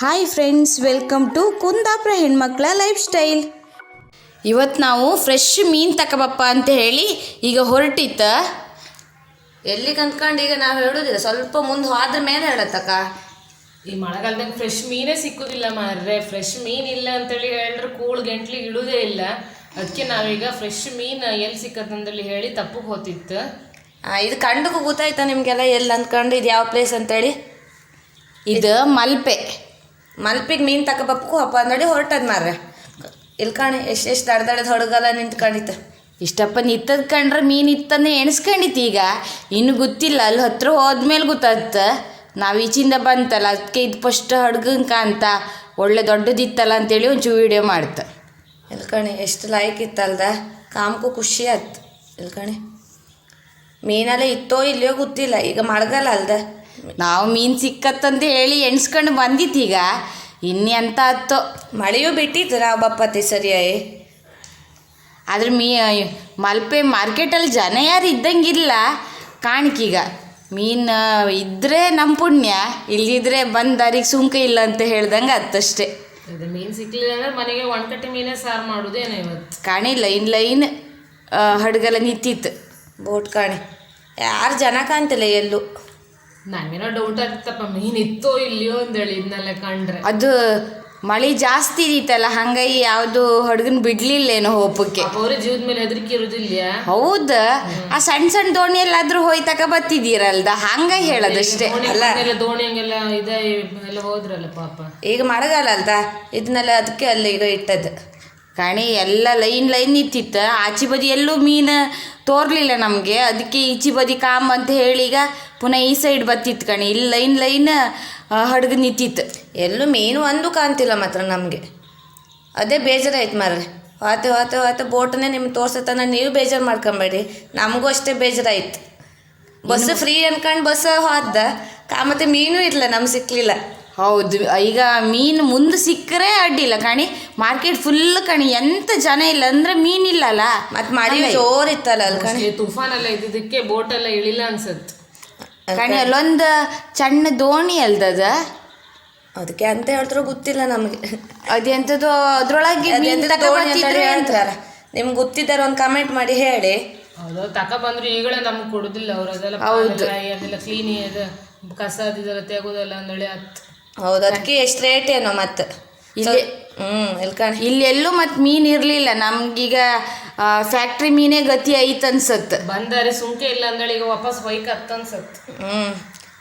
Hi friends welcome to Kundapura ಹೆಣ್ಮಕ್ಳ life style ಇವತ್ತು ನಾವು ಫ್ರೆಶ್ ಮೀನು ತಗೋಬಪ್ಪ ಅಂತ ಹೇಳಿ ಈಗ ಹೊರಟಿತ್ತ ಎಲ್ಲಿಗೆ ಅಂದ್ಕೊಂಡು ಈಗ ನಾವು ಹೇಳುದಿಲ್ಲ ಸ್ವಲ್ಪ ಮುಂದೆ ಹೋದ್ರ ಮೇಲೆ ಹೇಳತ್ತಕ್ಕ. ಈ ಮಳೆಗಾಲದಾಗ ಫ್ರೆಶ್ ಮೀನೇ ಸಿಕ್ಕುದಿಲ್ಲ ಮಾರ್ರೆ ಫ್ರೆಶ್ ಮೀನ್ ಇಲ್ಲ ಅಂತೇಳಿ ಹೇಳಿದ್ರೆ ಕೂಳ್ ಗಂಟ್ಲಿಗೆ ಇಡುದೇ ಇಲ್ಲ. ಅದಕ್ಕೆ ನಾವೀಗ ಫ್ರೆಶ್ ಮೀನ್ ಎಲ್ಲಿ ಸಿಕ್ಕತ್ತಂದೇಳಿ ಹೇಳಿ ತಪ್ಪು ಹೋತಿತ್ತು. ಇದು ಕಂಡಕ್ಕೂ ಗೊತ್ತಾಯ್ತಾ ನಿಮಗೆಲ್ಲ ಎಲ್ಲಿ ಅಂದ್ಕೊಂಡು ಇದು ಯಾವ ಪ್ಲೇಸ್ ಅಂತೇಳಿ? ಇದು ಮಲ್ಪೆ. ಮಲ್ಪಿಗೆ ಮೀನು ತಗೋಬಪ್ಪು ಹಪ್ಪ ಅಂದಡಿ ಹೊರಟದ ಮಾರ್ರೆ. ಇಲ್ಲಿ ಕಾಣಿ ಎಷ್ಟು ಎಷ್ಟು ದಡ ದಡದ ಹೊಡಗಲ್ಲ ನಿಂತ್ಕೊಂಡಿತ್ತು. ಇಷ್ಟಪ್ಪ ನಿತ್ತದ ಕಂಡ್ರೆ ಮೀನು ಇತ್ತಂದ್ರೆ ಎಣಿಸ್ಕೊಂಡಿತ್ತು ಈಗ. ಇನ್ನು ಗೊತ್ತಿಲ್ಲ ಅಲ್ಲಿ ಹತ್ರ ಹೋದ್ಮೇಲೆ ಗೊತ್ತಾಗ್ತ ನಾವು ಈಚಿಂದ ಬಂತಲ್ಲ ಅದಕ್ಕೆ ಇದು ಫಸ್ಟ್ ಹಡ್ಗಂಕ ಅಂತ ಒಳ್ಳೆ ದೊಡ್ಡದಿತ್ತಲ್ಲ ಅಂತೇಳಿ ಒಂಚೂರು ವಿಡಿಯೋ ಮಾಡ್ತ. ಇಲ್ಲಿ ಕಣಿ ಎಷ್ಟು ಲೈಕ್ ಇತ್ತಲ್ದ? ಕಾಮಕ್ಕೂ ಖುಷಿ ಆಯ್ತು. ಇಲ್ಲಿ ಕಣಿ ಮೀನೆಲ್ಲ ಇತ್ತೋ ಇಲ್ಲೋ ಗೊತ್ತಿಲ್ಲ ಈಗ ಮಳೆಗಾಲ ಅಲ್ದ? ನಾವು ಮೀನು ಸಿಕ್ಕತ್ತಂತ ಹೇಳಿ ಎಣಿಸ್ಕೊಂಡು ಬಂದಿತ್ತು ಈಗ. ಹತ್ತೋ ಮಳೆಯೂ ಬಿಟ್ಟಿತ್ತು ನಾವು ಬಪ್ಪತ್ತಿ ಸರಿಯಾಗಿ. ಆದ್ರೆ ಮೀ ಮಲ್ಪೆ ಮಾರ್ಕೆಟಲ್ಲಿ ಜನ ಯಾರು ಇದ್ದಂಗಿಲ್ಲ. ಕಾಣಿಕೀಗ. ಮೀನು ಇದ್ದರೆ ನಮ್ಮ ಪುಣ್ಯ ಇಲ್ಲಿದ್ರೆ ದಾರಿಗೆ ಸುಂಕ ಇಲ್ಲ ಅಂತ ಹೇಳ್ದಂಗೆ ಅತ್ತಷ್ಟೇ ಮೀನು ಸಿಕ್ಕಲಿಲ್ಲ ಅಂದ್ರೆ ಮನೆಗೆ ಒಣಕಟ್ಟೆ ಮೀನೇ ಸಾರು ಮಾಡೋದೇನೋ ಇವತ್ತು. ಕಾಣಿ ಲೈನ್ ಲೈನ್ ಹಡಗಲ್ಲ ನಿಂತಿತ್ತು. ಬೋಟ್ ಕಾಣಿ. ಯಾರು ಜನ ಕಾಣ್ತಿಲ್ಲ ಎಲ್ಲೂ. ನನಗೇನೋ ಡೌಟ್ ಆಗ್ತಪ್ಪ ಮೀನಿತ್ತೋ ಇತ್ತೋ ಇಲ್ಲಿಯೋ ಅಂದೇಳಿ ಇದನ್ನೆಲ್ಲ ಕಂಡ್ರೆ. ಅದು ಮಳೆ ಜಾಸ್ತಿ ಇದೀತಲ್ಲ ಹಂಗಾಗಿ ಯಾವುದು ಹಡ್ಗನ್ ಬಿಡ್ಲಿಲ್ಲೇನೋ ಹೋಪಕ್ಕೆ. ಅವ್ರ ಜೀವದ ಮೇಲೆ ಹೆದರಿಕೆ ಇರುದಿಲ್ಲ ಹೌದಾ. ಆ ಸಣ್ಣ ಸಣ್ಣ ದೋಣಿಯಲ್ಲಾದ್ರೂ ಹೋಯ್ ತಕ ಬತ್ತಿದ್ದೀರಲ್ದ ಹಂಗಾಗಿ ಹೇಳದಷ್ಟೇ. ದೋಣಿ ಎಲ್ಲ ದೋಣಿ ಹಂಗೆಲ್ಲ ಇದೆ ಎಲ್ಲ ಹೋದ್ರಲ್ಲ ಪಾಪ. ಈಗ ಮಳೆಗಾಲ ಅಲ್ದ? ಇದನ್ನೆಲ್ಲ ಅದಕ್ಕೆ ಅಲ್ಲಿ ಈಗ ಇಟ್ಟದ ಕಾಣಿ ಎಲ್ಲ ಲೈನ್ ಲೈನ್ ನಿಂತಿತ್ತ ಆಚೆ ಬದಿ ಎಲ್ಲೂ ಮೀನು ತೋರ್ಲಿಲ್ಲ ನಮಗೆ. ಅದಕ್ಕೆ ಈಚೆ ಬದಿ ಕಾಮ್ ಅಂತ ಹೇಳಿ ಈಗ ಪುನಃ ಈ ಸೈಡ್ ಬತ್ತಿತ್ತು ಕಣಿ. ಇಲ್ಲಿ ಲೈನ್ ಲೈನ್ ಹಡ್ಗ ನಿಂತಿತ್ತು ಎಲ್ಲೂ ಮೀನು ಒಂದು ಕಾಣ್ತಿಲ್ಲ ಮಾತ್ರ ನಮಗೆ. ಅದೇ ಬೇಜಾರಾಯ್ತು ಮಾರ್ರೆ. ಆತು ಆತು ಹೋತೆ ಬೋಟನ್ನೇ ನಿಮ್ಗೆ ತೋರ್ಸತ್ತನ ನೀವು ಬೇಜಾರು ಮಾಡ್ಕೊಂಬೇಡಿ. ನಮಗೂ ಅಷ್ಟೇ ಬೇಜಾರಾಯ್ತು. ಬಸ್ ಫ್ರೀ ಅನ್ಕೊಂಡು ಬಸ್ ಹೋದ ಕಾ ಮತ್ತೆ ಮೀನು ಇರಲಿಲ್ಲ ನಮ್ಗೆ ಸಿಕ್ಕಲಿಲ್ಲ ಹೌದು ಈಗ ಮೀನು ಮುಂದೆ ಸಿಕ್ಕರೆ ಅಡ್ಡಿಲ್ಲ ಕಣಿ ಮಾರ್ಕೆಟ್ ಫುಲ್ ಕಣಿ ಎಂತ ಜನ ಇಲ್ಲ ಅಂದ್ರೆ ಮೀನಿಲ್ಲಲ್ಲ ಮತ್ತೆ ಮಳೆ ಜೋರ್ ಇತ್ತಲ್ಲ ಅಲ್ಲಿ ಕಣಿ. ತುಫಾನ್ ಎಲ್ಲ ಇದ್ದಿದ್ದಕ್ಕೆ ಬೋಟ್ ಎಲ್ಲ ಇಳಿಲ್ಲ ಅನ್ಸತ್ ಕಣಿ ಅಲ್ಲೊಂದು ಸಣ್ಣ ದೋಣಿ ಅಲ್ದದ? ಅದಕ್ಕೆ ಅಂತ ಹೇಳ್ತಾರೋ ಗೊತ್ತಿಲ್ಲ ನಮಗೆ. ಅದೆಂಥದ್ದು ಅದ್ರೊಳಗೆ ಹೇಳ್ತಾರ. ನಿಮ್ಗೆ ಗೊತ್ತಿದ್ದಾರೆ ಒಂದು ಕಮೆಂಟ್ ಮಾಡಿ ಹೇಳಿ. ಹೌದು ತಕ ಬಂದ್ರು ಈಗಲೇ ನಮ್ಗೆ ಕೊಡುದಿಲ್ಲ ಅವ್ರು ಅದೆಲ್ಲ ಹೌದು. ಅದೆಲ್ಲ ಕ್ಲೀನ್ ಅದು ಕಸ ಅದಿದೆಲ್ಲ ತೆಗೋದಲ್ಲ ಅಂದೇಳಿ ಹತ್ತು. ಹೌದು ಅದಕ್ಕೆ ಎಷ್ಟು ರೇಟ್ ಏನೋ ಮತ್ತೆ ಇಲ್ಲಿ ಹ್ಞೂ ಇಲ್ಲಿ ಎಲ್ಲೂ ಇಲ್ಲೆಲ್ಲೂ ಮತ್ತೆ ಮೀನು ಇರಲಿಲ್ಲ. ನಮ್ಗೀಗ ಫ್ಯಾಕ್ಟ್ರಿ ಮೀನೇ ಗತಿ ಐತ್ ಅನ್ಸತ್ತೆ ಬಂದರೆ ಸುಂಕೆ ಇಲ್ಲ ಅಂದೇಳಿ ಈಗ ವಾಪಸ್ ಬೈಕ್ ಹತ್ತು ಅನ್ಸತ್. ಹ್ಮ್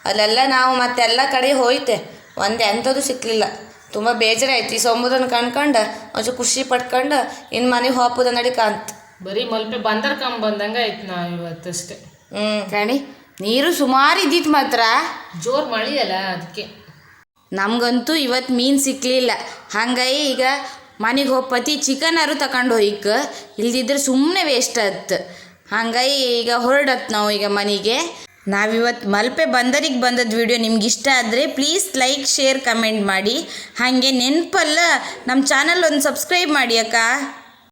ಅಲ್ಲೆಲ್ಲ ನಾವು ಮತ್ತೆಲ್ಲ ಕಡೆ ಹೋಯ್ತೆ. ಒಂದು ಅಂಥದ್ದು ಸಿಕ್ಕಲಿಲ್ಲ ತುಂಬ ಬೇಜಾರಾಯ್ತು ಈ ಸೊಂಬುದನ್ನು ಕಣ್ಕೊಂಡು ಒಂಚೂರು ಖುಷಿ ಪಟ್ಕೊಂಡು ಇನ್ನು ಮನೆಗೆ ಹೋಗ್ಬೋದ ನಡಿ ಕಾಂತ. ಬರೀ ಮಲ್ಪೆ ಬಂದರ್ ಕಮ್ ಬಂದಂಗ ಆಯ್ತು ನಾವ್ ಇವತ್ತಷ್ಟೇ. ಹ್ಞೂ ಕಣಿ ನೀರು ಸುಮಾರು ಇದ್ದಿತ್ತು ಮಾತ್ರ. ಜೋರು ಮಳಿ ಅಲ್ಲ ಅದಕ್ಕೆ ನಮಗಂತೂ ಇವತ್ತು ಮೀನು ಸಿಕ್ಕಲಿಲ್ಲ ಹಂಗಾಗಿ ಈಗ ಮನೆಗೆ ಹೋಗ್ಪತಿ ಚಿಕನಾರು ತಗೊಂಡು ಹೋಯ್ಕ. ಇಲ್ದಿದ್ರೆ ಸುಮ್ಮನೆ ವೇಸ್ಟ್ ಆತ್. ಹಂಗಾಗಿ ಈಗ ಹೊರಡತ್ ನಾವು ಈಗ ಮನೆಗೆ. ನಾವಿವತ್ತು ಮಲ್ಪೆ ಬಂದರಿಗೆ ಬಂದದ್ದು ವಿಡಿಯೋ ನಿಮ್ಗೆ ಇಷ್ಟ ಆದರೆ ಪ್ಲೀಸ್ ಲೈಕ್ ಶೇರ್ ಕಮೆಂಟ್ ಮಾಡಿ. ಹಾಗೆ ನೆನಪಲ್ಲ ನಮ್ಮ ಚಾನಲ್ ಒಂದು ಸಬ್ಸ್ಕ್ರೈಬ್ ಮಾಡಿ ಅಕ್ಕ.